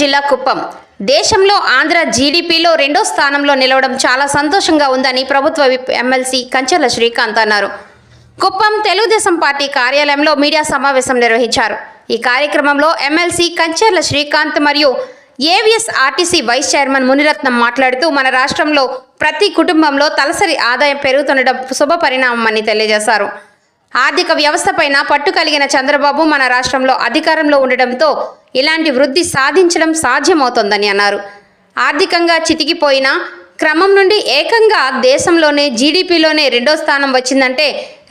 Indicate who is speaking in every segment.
Speaker 1: జిల్లా కుప్పం. దేశంలో ఆంధ్ర జీడిపిలో రెండో స్థానంలో నిలవడం చాలా సంతోషంగా ఉందని ప్రభుత్వ విప్ ఎమ్మెల్సీ కంచెల శ్రీకాంత్ అన్నారు. కుప్పం తెలుగుదేశం పార్టీ కార్యాలయంలో మీడియా సమావేశం నిర్వహించారు. ఈ కార్యక్రమంలో ఎమ్మెల్సీ కంచెర్ల శ్రీకాంత్ మరియు AVS RTC vice chairman Muniratnam మాట్లాడుతూ మన రాష్ట్రంలో ప్రతి కుటుంబంలో తలసరి ఆదాయం పెరుగుతుండడం శుభ పరిణామమని తెలియజేశారు. ఆర్థిక వ్యవస్థపైన పట్టు కలిగిన చంద్రబాబు మన రాష్ట్రంలో అధికారంలో ఉండడంతో ఇలాంటి వృద్ధి సాధించడం సాధ్యమవుతోందని అన్నారు. ఆర్థికంగా చితికిపోయిన క్రమం నుండి ఏకంగా దేశంలోనే జీడిపిలోనే రెండో స్థానం వచ్చిందంటే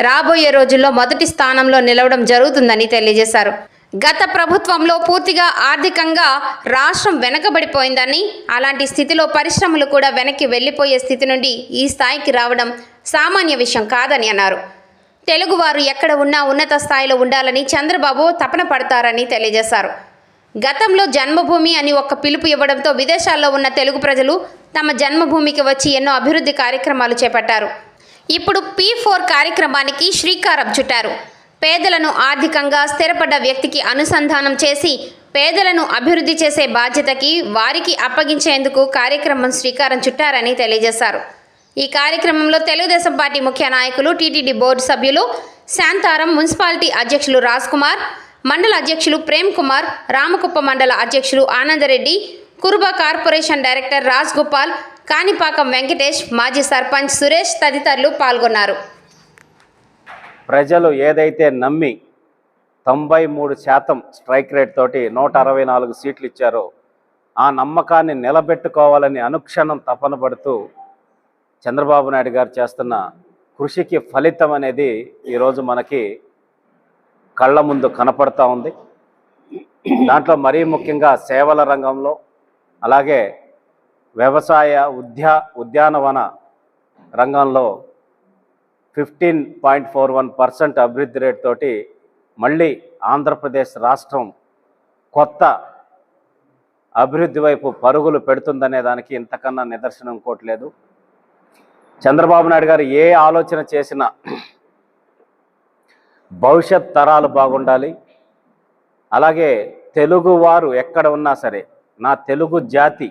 Speaker 1: రాబోయే రోజుల్లో మొదటి స్థానంలో నిలవడం జరుగుతుందని తెలియజేశారు. గత ప్రభుత్వంలో పూర్తిగా ఆర్థికంగా రాష్ట్రం వెనకబడిపోయిందని అలాంటి స్థితిలో పరిశ్రమలు కూడా వెనక్కి వెళ్ళిపోయే స్థితి నుండి ఈ స్థాయికి రావడం సామాన్య విషయం కాదని అన్నారు. తెలుగువారు ఎక్కడ ఉన్నా ఉన్నత స్థాయిలో ఉండాలని చంద్రబాబు తపన పడతారని తెలియజేశారు. గతంలో జన్మభూమి అని ఒక పిలుపు ఇవ్వడంతో విదేశాల్లో ఉన్న తెలుగు ప్రజలు తమ జన్మభూమికి వచ్చి ఎన్నో అభివృద్ధి కార్యక్రమాలు చేపట్టారు. ఇప్పుడు పీ ఫోర్ కార్యక్రమానికి శ్రీకారం చుట్టారు. పేదలను ఆర్థికంగా స్థిరపడ్డ వ్యక్తికి అనుసంధానం చేసి పేదలను అభివృద్ధి చేసే బాధ్యతకి వారికి అప్పగించేందుకు కార్యక్రమం శ్రీకారం చుట్టారని తెలియజేశారు. ఈ కార్యక్రమంలో తెలుగుదేశం పార్టీ ముఖ్య నాయకులు టీటీడీ బోర్డు సభ్యులు శాంతారం మున్సిపాలిటీ అధ్యక్షులు రాజ్ కుమార్ మండల అధ్యక్షులు ప్రేమ్ కుమార్ రామకుప్ప మండల అధ్యక్షులు ఆనందరెడ్డి కురుబ కార్పొరేషన్ డైరెక్టర్ రాజ్ గోపాల్ కాణిపాకం వెంకటేష్ మాజీ సర్పంచ్ సురేష్ తదితరులు పాల్గొన్నారు.
Speaker 2: ప్రజలు ఏదైతే నమ్మి తొంభై మూడు శాతం స్ట్రైక్ రేట్ తోటి నూట అరవై నాలుగు సీట్లు ఇచ్చారో ఆ నమ్మకాన్ని నిలబెట్టుకోవాలని అనుక్షణం తపన పడుతూ చంద్రబాబు నాయుడు గారు చేస్తున్న కృషికి ఫలితం అనేది ఈరోజు మనకి కళ్ళ ముందు కనపడతా ఉంది. దాంట్లో మరీ ముఖ్యంగా సేవల రంగంలో అలాగే వ్యవసాయ ఉద్యా ఉద్యానవన రంగంలో fifteen point four one percent అభివృద్ధి రేట్ తోటి మళ్ళీ ఆంధ్రప్రదేశ్ రాష్ట్రం కొత్త అభివృద్ధి వైపు పరుగులు పెడుతుందనే దానికి ఇంతకన్నా నిదర్శనం ఇంకోట్లేదు చంద్రబాబు నాయుడు గారు ఏ ఆలోచన చేసినా భవిష్యత్ తరాలు బాగుండాలి. అలాగే తెలుగు వారు ఎక్కడ ఉన్నా సరే నా తెలుగు జాతి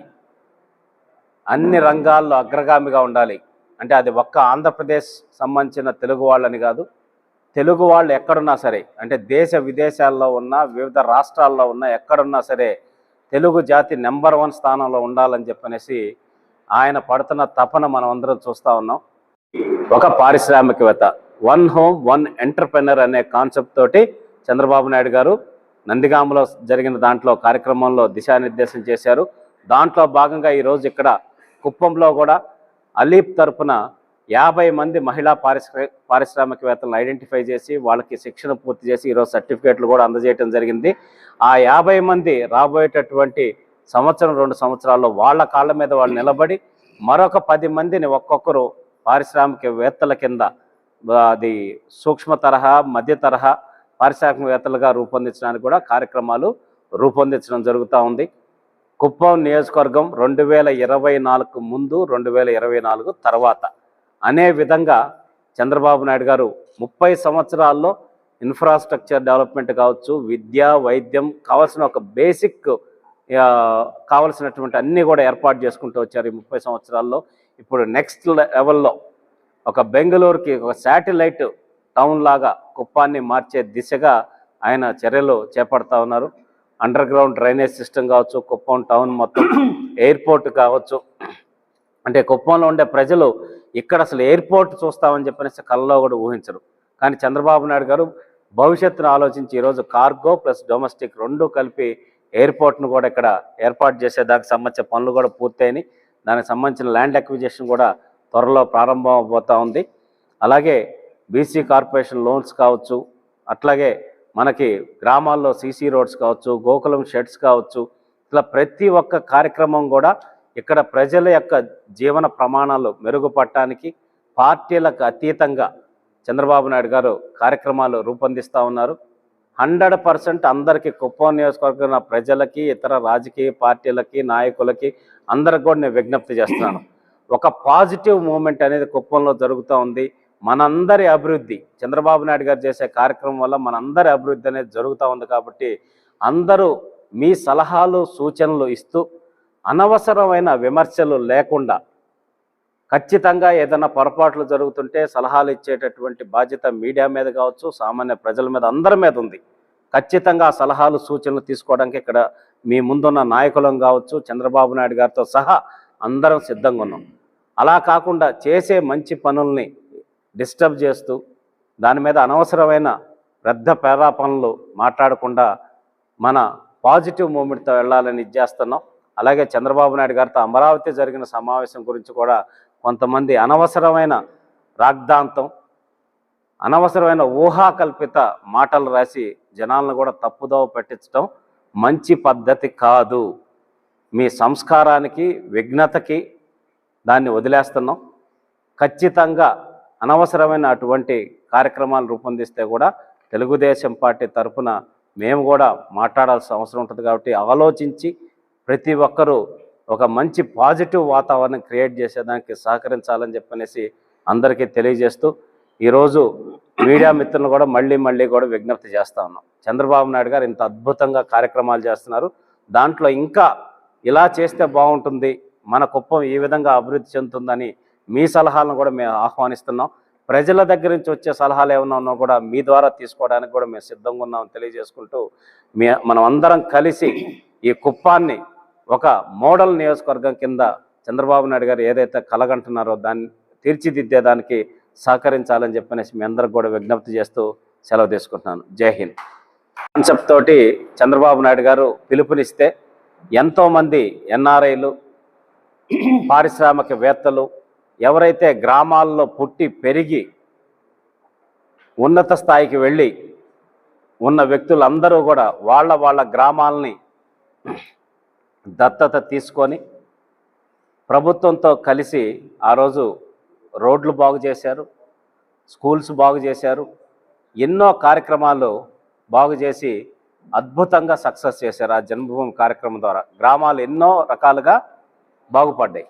Speaker 2: అన్ని రంగాల్లో అగ్రగామిగా ఉండాలి. అంటే అది ఒక్క ఆంధ్రప్రదేశ్ సంబంధించిన తెలుగు వాళ్ళని కాదు తెలుగు వాళ్ళు ఎక్కడున్నా సరే అంటే దేశ విదేశాల్లో ఉన్న వివిధ రాష్ట్రాల్లో ఉన్న ఎక్కడున్నా సరే తెలుగు జాతి నెంబర్ వన్ స్థానంలో ఉండాలని చెప్పనేసి ఆయన పడుతున్న తపన మనం అందరం చూస్తూ ఉన్నాం. ఒక పారిశ్రామికవేత్త వన్ హోమ్ వన్ ఎంటర్ప్రెనర్ అనే కాన్సెప్ట్ తోటి చంద్రబాబు నాయుడు గారు నందిగామలో జరిగిన దాంట్లో కార్యక్రమంలో దిశానిర్దేశం చేశారు. దాంట్లో భాగంగా ఈరోజు ఇక్కడ కుప్పంలో కూడా అలీప్ తరపున యాభై మంది మహిళా పారిశ్రా పారిశ్రామికవేత్తలను ఐడెంటిఫై చేసి వాళ్ళకి శిక్షణ పూర్తి చేసి ఈరోజు సర్టిఫికేట్లు కూడా అందజేయడం జరిగింది. ఆ యాభై మంది రాబోయేటటువంటి సంవత్సరం రెండు సంవత్సరాల్లో వాళ్ళ కాళ్ళ మీద వాళ్ళు నిలబడి మరొక పది మందిని ఒక్కొక్కరు పారిశ్రామికవేత్తల కింద అది సూక్ష్మ తరహా మధ్య తరహా పారిశ్రామికవేత్తలుగా రూపొందించడానికి కూడా కార్యక్రమాలు రూపొందించడం జరుగుతూ ఉంది. కుప్పం నియోజకవర్గం రెండు వేల ఇరవై నాలుగు ముందు రెండు వేల ఇరవై నాలుగు తర్వాత. అనే విధంగా చంద్రబాబు నాయుడు గారు ముప్పై సంవత్సరాల్లో ఇన్ఫ్రాస్ట్రక్చర్ డెవలప్మెంట్ కావచ్చు విద్య వైద్యం కావాల్సిన ఒక బేసిక్ కావలసినటువంటి అన్నీ కూడా ఏర్పాటు చేసుకుంటూ వచ్చారు ఈ ముప్పై సంవత్సరాల్లో. ఇప్పుడు నెక్స్ట్ లెవెల్లో ఒక బెంగళూరుకి ఒక శాటిలైట్ టౌన్ లాగా కుప్పాన్ని మార్చే దిశగా ఆయన చర్యలు చేపడతా ఉన్నారు. అండర్ గ్రౌండ్ డ్రైనేజ్ సిస్టమ్ కావచ్చు కుప్పం టౌన్ మొత్తం ఎయిర్పోర్ట్ కావచ్చు. అంటే కుప్పంలో ఉండే ప్రజలు ఇక్కడ అసలు ఎయిర్పోర్ట్ చూస్తామని చెప్పనేసి కళ్ళలో కూడా ఊహించరు. కానీ చంద్రబాబు నాయుడు గారు భవిష్యత్తును ఆలోచించి ఈరోజు కార్గో ప్లస్ డొమెస్టిక్ రెండు కలిపి ఎయిర్పోర్ట్ను కూడా ఇక్కడ ఏర్పాటు చేసే దానికి సంబంధించిన పనులు కూడా పూర్తయినాయి. దానికి సంబంధించిన ల్యాండ్ అక్విజిషన్ కూడా త్వరలో ప్రారంభం అవబోతా ఉంది. అలాగే బీసీ కార్పొరేషన్ లోన్స్ కావచ్చు అట్లాగే మనకి గ్రామాల్లో సీసీ రోడ్స్ కావచ్చు గోకులం షెడ్స్ కావచ్చు ఇట్లా ప్రతి ఒక్క కార్యక్రమం కూడా ఇక్కడ ప్రజల యొక్క జీవన ప్రమాణాలు మెరుగుపడటానికి పార్టీలకు అతీతంగా చంద్రబాబు నాయుడు గారు కార్యక్రమాలు రూపొందిస్తూ ఉన్నారు. హండ్రెడ్ పర్సెంట్ అందరికీ కుప్పం నియోజకవర్గం ప్రజలకి ఇతర రాజకీయ పార్టీలకి నాయకులకి అందరికి కూడా నేను విజ్ఞప్తి చేస్తున్నాను. ఒక పాజిటివ్ మూమెంట్ అనేది కుప్పంలో జరుగుతూ ఉంది. మనందరి అభివృద్ధి చంద్రబాబు నాయుడు గారు చేసే కార్యక్రమం వల్ల మనందరి అభివృద్ధి అనేది జరుగుతూ ఉంది కాబట్టి అందరూ మీ సలహాలు సూచనలు ఇస్తూ అనవసరమైన విమర్శలు లేకుండా ఖచ్చితంగా ఏదైనా పొరపాట్లు జరుగుతుంటే సలహాలు ఇచ్చేటటువంటి బాధ్యత మీడియా మీద కావచ్చు సామాన్య ప్రజల మీద అందరి మీద ఉంది. ఖచ్చితంగా సలహాలు సూచనలు తీసుకోవడానికి ఇక్కడ మీ ముందున్న నాయకులం కావచ్చు చంద్రబాబు నాయుడు గారితో సహా అందరం సిద్ధంగా ఉన్నాం. అలా కాకుండా చేసే మంచి పనుల్ని డిస్టర్బ్ చేస్తూ దాని మీద అనవసరమైన పెద్ద పేరాపనలు మాట్లాడకుండా మన పాజిటివ్ మూమెంట్తో వెళ్ళాలని ఇది చేస్తున్నాం. అలాగే చంద్రబాబు నాయుడు గారితో అమరావతి జరిగిన సమావేశం గురించి కూడా కొంతమంది అనవసరమైన రాగ్దాంతం అనవసరమైన ఊహాకల్పిత మాటలు రాసి జనాలను కూడా తప్పుదోవ పట్టించడం మంచి పద్ధతి కాదు. మీ సంస్కారానికి విఘ్నతకి దాన్ని వదిలేస్తున్నాం. ఖచ్చితంగా అనవసరమైన అటువంటి కార్యక్రమాలు రూపొందిస్తే కూడా తెలుగుదేశం పార్టీ తరఫున మేము కూడా మాట్లాడాల్సిన అవసరం ఉంటుంది కాబట్టి ఆలోచించి ప్రతి ఒక్కరూ ఒక మంచి పాజిటివ్ వాతావరణం క్రియేట్ చేసేదానికి సహకరించాలని చెప్పనేసి అందరికీ తెలియజేస్తూ ఈరోజు మీడియా మిత్రులను కూడా మళ్ళీ మళ్ళీ కూడా విజ్ఞప్తి చేస్తా ఉన్నాం. చంద్రబాబు నాయుడు గారు ఇంత అద్భుతంగా కార్యక్రమాలు చేస్తున్నారు. దాంట్లో ఇంకా ఇలా చేస్తే బాగుంటుంది మన కుప్పం ఈ విధంగా అభివృద్ధి చెందుతుందని మీ సలహాలను కూడా మేము ఆహ్వానిస్తున్నాం. ప్రజల దగ్గర నుంచి వచ్చే సలహాలు ఏమన్నా ఉన్నా కూడా మీ ద్వారా తీసుకోవడానికి కూడా మేము సిద్ధంగా ఉన్నామని తెలియజేసుకుంటూ మీ మనం అందరం కలిసి ఈ కుప్పాన్ని ఒక మోడల్ నియోజకవర్గం కింద చంద్రబాబు నాయుడు గారు ఏదైతే కలగంటున్నారో దాన్ని తీర్చిదిద్దేదానికి సహకరించాలని చెప్పనేసి మీ అందరికి కూడా విజ్ఞప్తి చేస్తూ సెలవు తీసుకుంటున్నాను. జై హింద్. కాన్సెప్ట్ తోటి చంద్రబాబు నాయుడు గారు పిలుపునిస్తే ఎంతోమంది ఎన్ఆర్ఐలు పారిశ్రామికవేత్తలు ఎవరైతే గ్రామాల్లో పుట్టి పెరిగి ఉన్నత స్థాయికి వెళ్ళి ఉన్న వ్యక్తులందరూ కూడా వాళ్ళ వాళ్ళ గ్రామాలని దత్తత తీసుకొని ప్రభుత్వంతో కలిసి ఆ రోజు రోడ్లు బాగు చేశారు స్కూల్స్ బాగు చేశారు ఎన్నో కార్యక్రమాలు బాగు చేసి అద్భుతంగా సక్సెస్ చేశారు ఆ జన్మభూమి కార్యక్రమం ద్వారా. గ్రామాలు ఎన్నో రకాలుగా బాగుపడ్డాయి.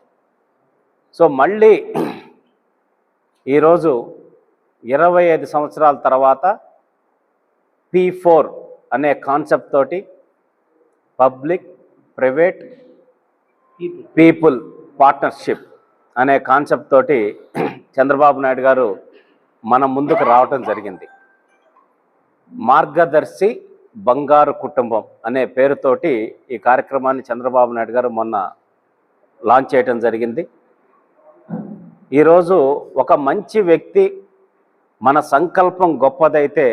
Speaker 2: సో మళ్ళీ ఈరోజు ఇరవై ఐదు సంవత్సరాల తర్వాత పీ ఫోర్ అనే కాన్సెప్ట్ తోటి పబ్లిక్ ప్రైవేట్ పీపుల్ పార్ట్నర్షిప్ అనే కాన్సెప్ట్ తోటి చంద్రబాబు నాయుడు గారు మన ముందుకు రావటం జరిగింది. మార్గదర్శి బంగారు కుటుంబం అనే పేరుతోటి ఈ కార్యక్రమాన్ని చంద్రబాబు నాయుడు గారు మొన్న లాంచ్ చేయటం జరిగింది. ఈరోజు ఒక మంచి వ్యక్తి మన సంకల్పం గొప్పదైతే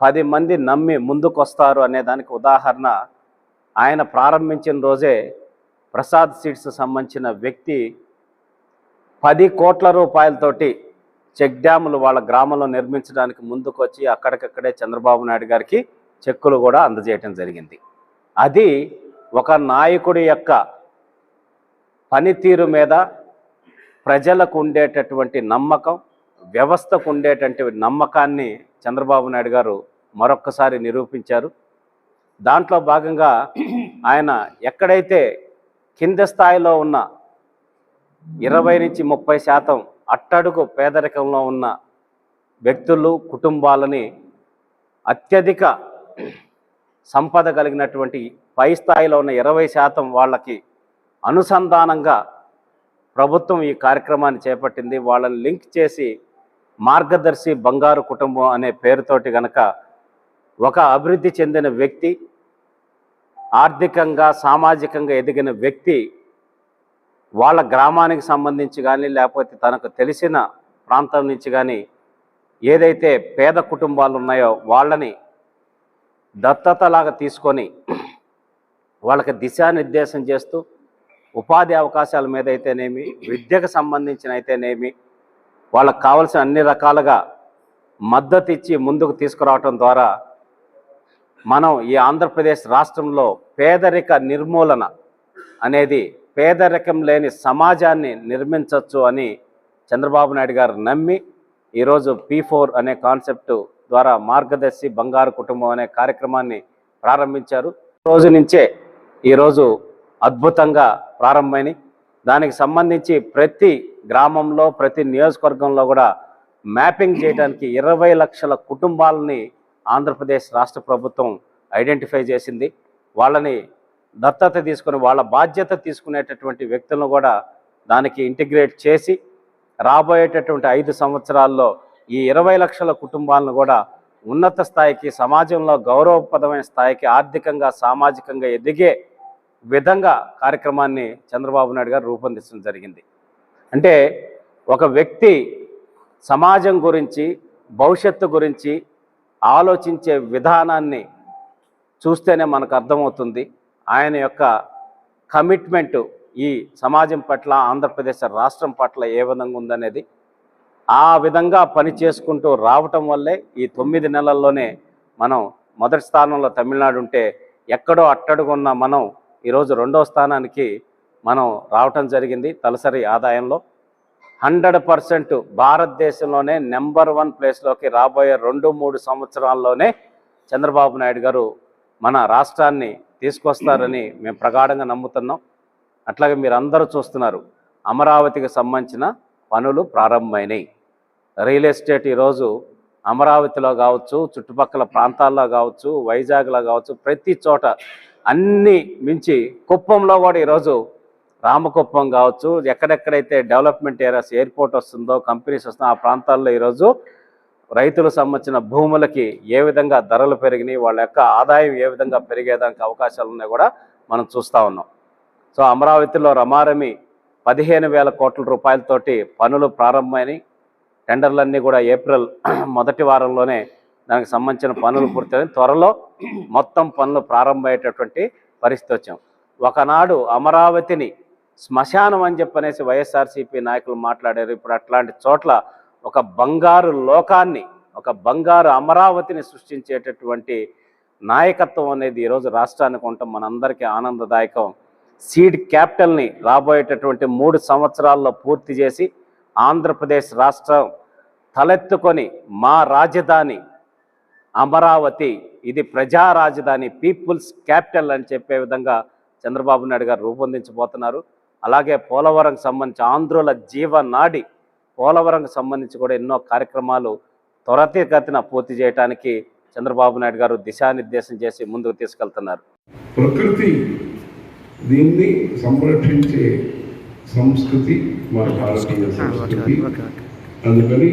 Speaker 2: పది మంది నమ్మి ముందుకొస్తారు అనే దానికి ఉదాహరణ ఆయన ప్రారంభించిన రోజే ప్రసాద్ సీడ్స్ సంబంధించిన వ్యక్తి పది కోట్ల రూపాయలతోటి చెక్ డ్యాములు వాళ్ళ గ్రామంలో నిర్మించడానికి ముందుకు వచ్చి అక్కడికక్కడే చంద్రబాబు నాయుడు గారికి చెక్కులు కూడా అందజేయటం జరిగింది. అది ఒక నాయకుడి యొక్క పనితీరు మీద ప్రజలకు ఉండేటటువంటి నమ్మకం వ్యవస్థకు ఉండేటటువంటి నమ్మకాన్ని చంద్రబాబు నాయుడు గారు మరొక్కసారి నిరూపించారు. దాంట్లో భాగంగా ఆయన ఎక్కడైతే కింద స్థాయిలో ఉన్న ఇరవై నుంచి ముప్పై శాతం అట్టడుగు పేదరికంలో ఉన్న వ్యక్తులు కుటుంబాలని అత్యధిక సంపద కలిగినటువంటి పై స్థాయిలో ఉన్న ఇరవై శాతం వాళ్ళకి అనుసంధానంగా ప్రభుత్వం ఈ కార్యక్రమాన్ని చేపట్టింది. వాళ్ళని లింక్ చేసి మార్గదర్శి బంగారు కుటుంబం అనే పేరుతోటి గనక ఒక అభివృద్ధి చెందిన వ్యక్తి ఆర్థికంగా సామాజికంగా ఎదిగిన వ్యక్తి వాళ్ళ గ్రామానికి సంబంధించి కానీ లేకపోతే తనకు తెలిసిన ప్రాంతం నుంచి కానీ ఏదైతే పేద కుటుంబాలు ఉన్నాయో వాళ్ళని దత్తతలాగా తీసుకొని వాళ్ళకి దిశానిర్దేశం చేస్తూ ఉపాధి అవకాశాల మీద అయితేనేమి విద్యకు సంబంధించిన అయితేనేమి వాళ్ళకు కావలసిన అన్ని రకాలుగా మద్దతు ఇచ్చి ముందుకు తీసుకురావటం ద్వారా మనం ఈ ఆంధ్రప్రదేశ్ రాష్ట్రంలో పేదరిక నిర్మూలన అనేది పేదరికం లేని సమాజాన్ని నిర్మించవచ్చు అని చంద్రబాబు నాయుడు గారు నమ్మి ఈరోజు పీ ఫోర్ అనే కాన్సెప్ట్ ద్వారా మార్గదర్శి బంగారు కుటుంబం అనే కార్యక్రమాన్ని ప్రారంభించారు. రోజు నుంచే ఈరోజు అద్భుతంగా ప్రారంభమైనవి దానికి సంబంధించి ప్రతి గ్రామంలో ప్రతి నియోజకవర్గంలో కూడా మ్యాపింగ్ చేయడానికి ఇరవై లక్షల కుటుంబాలని ఆంధ్రప్రదేశ్ రాష్ట్ర ప్రభుత్వం ఐడెంటిఫై చేసింది. వాళ్ళని దత్తత తీసుకుని వాళ్ళ బాధ్యత తీసుకునేటటువంటి వ్యక్తులను కూడా దానికి ఇంటిగ్రేట్ చేసి రాబోయేటటువంటి ఐదు సంవత్సరాల్లో ఈ ఇరవై లక్షల కుటుంబాలను కూడా ఉన్నత స్థాయికి సమాజంలో గౌరవప్రదమైన స్థాయికి ఆర్థికంగా సామాజికంగా ఎదిగే విధంగా కార్యక్రమాన్ని చంద్రబాబు నాయుడు గారు రూపొందించడం జరిగింది. అంటే ఒక వ్యక్తి సమాజం గురించి భవిష్యత్తు గురించి ఆలోచించే విధానాన్ని చూస్తేనే మనకు అర్థమవుతుంది. ఆయన యొక్క కమిట్మెంట్ ఈ సమాజం పట్ల ఆంధ్రప్రదేశ్ రాష్ట్రం పట్ల ఏ విధంగా ఉందనేది ఆ విధంగా పని చేసుకుంటూ రావటం వల్లే ఈ తొమ్మిది నెలల్లోనే మనం మొదటి స్థానంలో తమిళనాడు ఉంటే ఎక్కడో అట్టడుగున్న మనం ఈరోజు రెండో స్థానానికి మనం రావటం జరిగింది తలసరి ఆదాయంలో. హండ్రెడ్ పర్సెంట్ భారతదేశంలోనే నెంబర్ వన్ ప్లేస్లోకి రాబోయే రెండు మూడు సంవత్సరాల్లోనే చంద్రబాబు నాయుడు గారు మన రాష్ట్రాన్ని తీసుకొస్తారని మేము ప్రగాఢంగా నమ్ముతున్నాం. అట్లాగే మీరు చూస్తున్నారు అమరావతికి సంబంధించిన పనులు ప్రారంభమైనాయి. రియల్ ఎస్టేట్ ఈరోజు అమరావతిలో కావచ్చు చుట్టుపక్కల ప్రాంతాల్లో కావచ్చు వైజాగ్లో కావచ్చు ప్రతి చోట అన్ని మించి కుప్పంలో కూడా ఈరోజు రామకుప్పం కావచ్చు ఎక్కడెక్కడైతే డెవలప్మెంట్ ఏరియాస్ ఎయిర్పోర్ట్ వస్తుందో కంపెనీస్ వస్తుందో ఆ ప్రాంతాల్లో ఈరోజు రైతులకు సంబంధించిన భూములకి ఏ విధంగా ధరలు పెరిగినాయి వాళ్ళ యొక్క ఆదాయం ఏ విధంగా పెరిగేదానికి అవకాశాలు ఉన్నాయి కూడా మనం చూస్తూ ఉన్నాం. సో అమరావతిలో రమారమి పదిహేను వేల కోట్ల రూపాయలతోటి పనులు ప్రారంభమైనవి టెండర్లన్నీ కూడా ఏప్రిల్ మొదటి వారంలోనే దానికి సంబంధించిన పనులు పూర్తయిన త్వరలో మొత్తం పనులు ప్రారంభమయ్యేటటువంటి పరిస్థితి వచ్చాం. ఒకనాడు అమరావతిని శ్మశానం అని చెప్పనేసి వైఎస్ఆర్సీపీ నాయకులు మాట్లాడారు. ఇప్పుడు అట్లాంటి చోట్ల ఒక బంగారు లోకాన్ని ఒక బంగారు అమరావతిని సృష్టించేటటువంటి నాయకత్వం అనేది ఈరోజు రాష్ట్రానికి ఉండటం మనందరికీ ఆనందదాయకం. సీడ్ క్యాపిటల్ని రాబోయేటటువంటి మూడు సంవత్సరాల్లో పూర్తి చేసి ఆంధ్రప్రదేశ్ రాష్ట్రం తలెత్తుకొని మా రాజధాని అమరావతి ఇది ప్రజా రాజధాని పీపుల్స్ క్యాపిటల్ అని చెప్పే విధంగా చంద్రబాబు నాయుడు గారు రూపొందించబోతున్నారు. అలాగే పోలవరంకి సంబంధించి ఆంధ్రుల జీవనాడి పోలవరంకి సంబంధించి కూడా ఎన్నో కార్యక్రమాలు త్వరితగతిన పూర్తి చేయడానికి చంద్రబాబు నాయుడు గారు దిశానిర్దేశం చేసి ముందుకు తీసుకెళ్తున్నారు.
Speaker 3: ప్రకృతి దీన్ని సంరక్షించే సంస్కృతి మన భారతీయ సంస్కృతి. అందుకని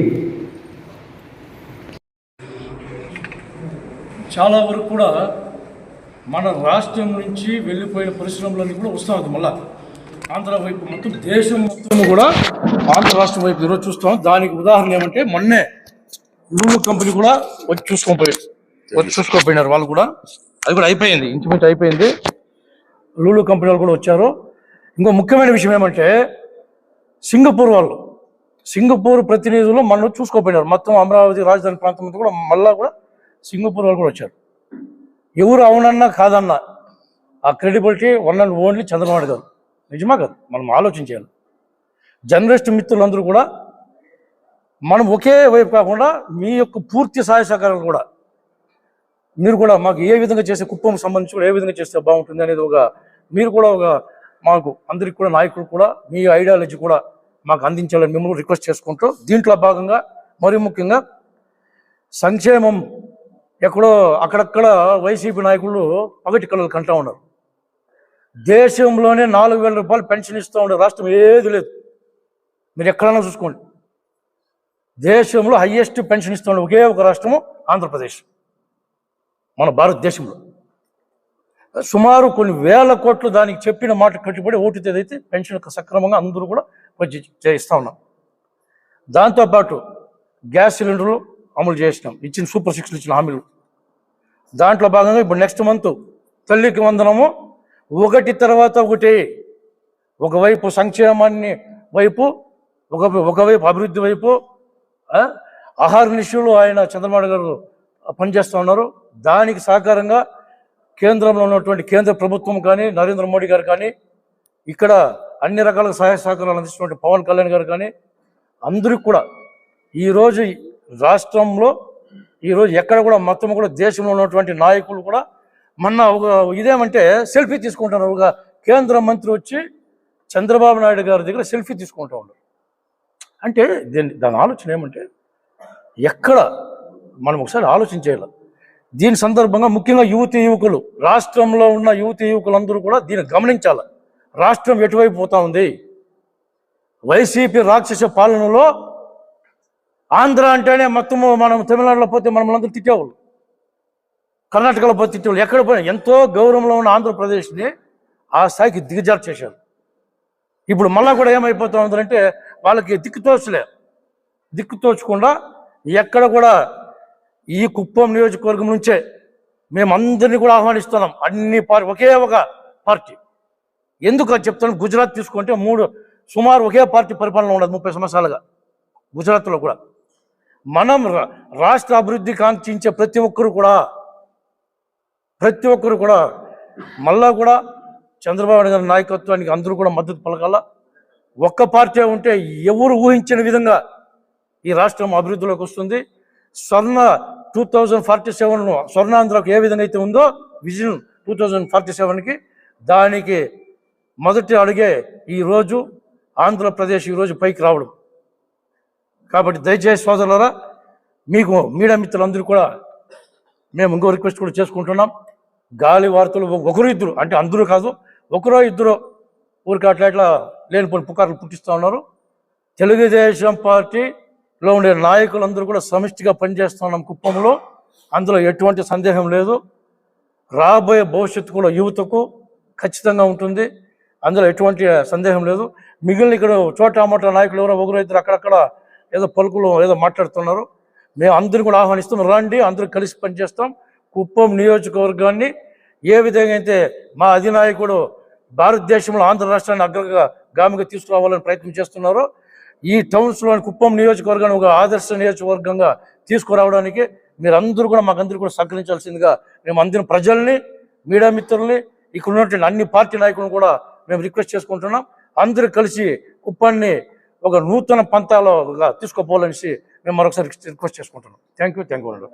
Speaker 4: చాలా వరకు కూడా మన రాష్ట్రం నుంచి వెళ్ళిపోయిన పరిశ్రమలన్నీ కూడా వస్తున్నది మళ్ళా. ఆంధ్ర వైపు మొత్తం దేశం మొత్తం కూడా ఆంధ్ర రాష్ట్రం వైపు ఈరోజు చూస్తాం దానికి ఉదాహరణ ఏమంటే మొన్నే లూలు కంపెనీ కూడా వచ్చి చూసుకొని పోయి వచ్చి చూసుకోపోయినారు వాళ్ళు కూడా. అది కూడా అయిపోయింది ఇంచుమించు అయిపోయింది. లూలు కంపెనీ వాళ్ళు కూడా వచ్చారు. ఇంకో ముఖ్యమైన విషయం ఏమంటే సింగపూర్ వాళ్ళు సింగపూర్ ప్రతినిధులు మనం చూసుకోపోయినారు. మొత్తం అమరావతి రాజధాని ప్రాంతం అంతా కూడా మళ్ళా కూడా సింగపూర్ వాళ్ళు కూడా వచ్చారు. ఎవరు అవునన్నా కాదన్నా ఆ credibility one and only Chandrababu గారు. నిజమా కాదు మనం ఆలోచించాలి జర్నలిస్ట్ మిత్రులందరూ కూడా మనం ఒకే వైపు కాకుండా మీ యొక్క పూర్తి సహాయ సహకారాలు కూడా మీరు కూడా మాకు ఏ విధంగా చేసే కుప్పం సంబంధించి కూడా ఏ విధంగా చేస్తే బాగుంటుంది అనేది ఒక మీరు కూడా ఒక మాకు అందరికి కూడా నాయకులు కూడా మీ ఐడియాలజీ కూడా మాకు అందించాలని మిమ్మల్ని రిక్వెస్ట్ చేసుకుంటూ దీంట్లో భాగంగా మరి ముఖ్యంగా సంక్షేమం ఎక్కడో అక్కడక్కడ వైసీపీ నాయకులు పగటి కళలు కంటా ఉన్నారు. దేశంలోనే నాలుగు వేల రూపాయలు పెన్షన్ ఇస్తూ ఉండే రాష్ట్రం ఏది లేదు. మీరు ఎక్కడైనా చూసుకోండి. దేశంలో హయ్యెస్ట్ పెన్షన్ ఇస్తూ ఒకే ఒక రాష్ట్రము ఆంధ్రప్రదేశ్. మన భారతదేశంలో. సుమారు కొన్ని వేల కోట్లు దానికి చెప్పిన మాట కట్టుబడి ఓటు ఏదైతే పెన్షన్ సక్రమంగా అందరూ కూడా చేయిస్తూ ఉన్నాం. దాంతోపాటు గ్యాస్ సిలిండర్లు అమలు చేసినాం. ఇచ్చిన సూపర్ సిక్స్లు ఇచ్చిన హామీలు. దాంట్లో భాగంగా ఇప్పుడు నెక్స్ట్ మంత్ తల్లికి వందనము ఒకటి తర్వాత ఒకటి. ఒకవైపు సంక్షేమాన్ని వైపు ఒక ఒకవైపు అభివృద్ధి వైపు ఆహార నిష్యులు ఆయన చంద్రబాబు గారు పనిచేస్తూ ఉన్నారు. దానికి సహకారంగా కేంద్రంలో ఉన్నటువంటి కేంద్ర ప్రభుత్వం కానీ నరేంద్ర మోడీ గారు కానీ ఇక్కడ అన్ని రకాల సహాయ సహకారాలు అందిస్తున్నటువంటి పవన్ కళ్యాణ్ గారు కానీ అందరికి కూడా ఈరోజు రాష్ట్రంలో ఈరోజు ఎక్కడ కూడా మొత్తం కూడా దేశంలో ఉన్నటువంటి నాయకులు కూడా మొన్న ఒక ఇదేమంటే సెల్ఫీ తీసుకుంటాను. ఒక కేంద్ర మంత్రి వచ్చి చంద్రబాబు నాయుడు గారి దగ్గర సెల్ఫీ తీసుకుంటూ ఉన్నారు అంటే దీని దాని ఆలోచన ఏమంటే ఎక్కడ మనం ఒకసారి ఆలోచించేయాలి. దీని సందర్భంగా ముఖ్యంగా యువతి యువకులు రాష్ట్రంలో ఉన్న యువతి యువకులందరూ కూడా దీన్ని గమనించాలి. రాష్ట్రం ఎటువైపు పోతా ఉంది? వైసీపీ రాక్షస పాలనలో ఆంధ్ర అంటేనే మొత్తము మనం తమిళనాడులో పోతే మనం అందరూ తిట్టేవాళ్ళు. కర్ణాటకలో పోతే ఎక్కడ పోయినా ఎంతో గౌరవంలో ఉన్న ఆంధ్రప్రదేశ్ని ఆ స్థాయికి దిగజారు చేశారు. ఇప్పుడు మళ్ళా కూడా ఏమైపోతా ఉందంటే వాళ్ళకి దిక్కుతోచలే దిక్కుతోచకుండా ఎక్కడ కూడా ఈ కుప్పం నియోజకవర్గం నుంచే మేమందరినీ కూడా ఆహ్వానిస్తున్నాం. అన్ని పార్టీ ఒకే ఒక పార్టీ. ఎందుకు అది చెప్తాను? గుజరాత్ తీసుకుంటే మూడు సుమారు ఒకే పార్టీ పరిపాలన ఉండదు ముప్పై సంవత్సరాలుగా. గుజరాత్లో కూడా. మనం రా- రాష్ట్ర అభివృద్ధి కాంక్షించే ప్రతి ఒక్కరు కూడా ప్రతి ఒక్కరు కూడా మళ్ళా కూడా చంద్రబాబు నాయుడు గారి నాయకత్వానికి అందరూ కూడా మద్దతు పలకాల? ఒక్క పార్టీ ఉంటే ఎవరు ఊహించిన విధంగా ఈ రాష్ట్రం అభివృద్ధిలోకి వస్తుంది? స్వర్ణ టూ థౌజండ్ ఫార్టీ సెవెన్ స్వర్ణాంధ్రకు ఏ విధంగా అయితే ఉందో విజన్ టూ థౌజండ్ ఫార్టీ సెవెన్కి దానికి మొదటి అడిగే ఈరోజు ఆంధ్రప్రదేశ్ ఈరోజు పైకి రావడం. కాబట్టి దయచేసి సోదరులారా మీకు మీడియా మిత్రులందరూ కూడా మేము ఇంకో రిక్వెస్ట్ కూడా చేసుకుంటున్నాం. గాలి వార్తలు ఒకరు ఇద్దరు అంటే అందరూ కాదు ఒకరో ఇద్దరు ఊరికి అట్లా ఇట్లా లేనిపోయిన పుకార్లు పుట్టిస్తూ ఉన్నారు. తెలుగుదేశం పార్టీలో ఉండే నాయకులందరూ కూడా సమిష్టిగా పనిచేస్తున్నాం కుప్పంలో. అందులో ఎటువంటి సందేహం లేదు. రాబోయే భవిష్యత్తు కూడా యువతకు ఖచ్చితంగా ఉంటుంది. అందులో ఎటువంటి సందేహం లేదు. మిగిలిన ఇక్కడ చోట నాయకులు ఎవరో ఒకరు ఇద్దరు అక్కడక్కడ ఏదో పలుకులు ఏదో మాట్లాడుతున్నారు. మేము అందరిని కూడా ఆహ్వానిస్తాం రండి అందరూ కలిసి పనిచేస్తాం. కుప్పం నియోజకవర్గాన్ని ఏ విధంగా అయితే మా అధినాయకుడు భారతదేశంలో ఆంధ్ర రాష్ట్రాన్ని అగ్రగా గామిగా తీసుకురావాలని ప్రయత్నం చేస్తున్నారో ఈ టౌన్స్లోని కుప్పం నియోజకవర్గాన్ని ఒక ఆదర్శ నియోజకవర్గంగా తీసుకురావడానికి మీరందరూ కూడా మాకందరూ కూడా సహకరించాల్సిందిగా మేము అందరం ప్రజల్ని మీడియా మిత్రుల్ని ఇక్కడ ఉన్నటువంటి అన్ని పార్టీ నాయకులను కూడా మేము రిక్వెస్ట్ చేసుకుంటున్నాం. అందరూ కలిసి కుప్పాన్ని ఒక నూతన పంతాలో తీసుకోపోవాలనేసి మేము మరొకసారి రిక్వెస్ట్ చేసుకుంటున్నాం. Thank you thank you.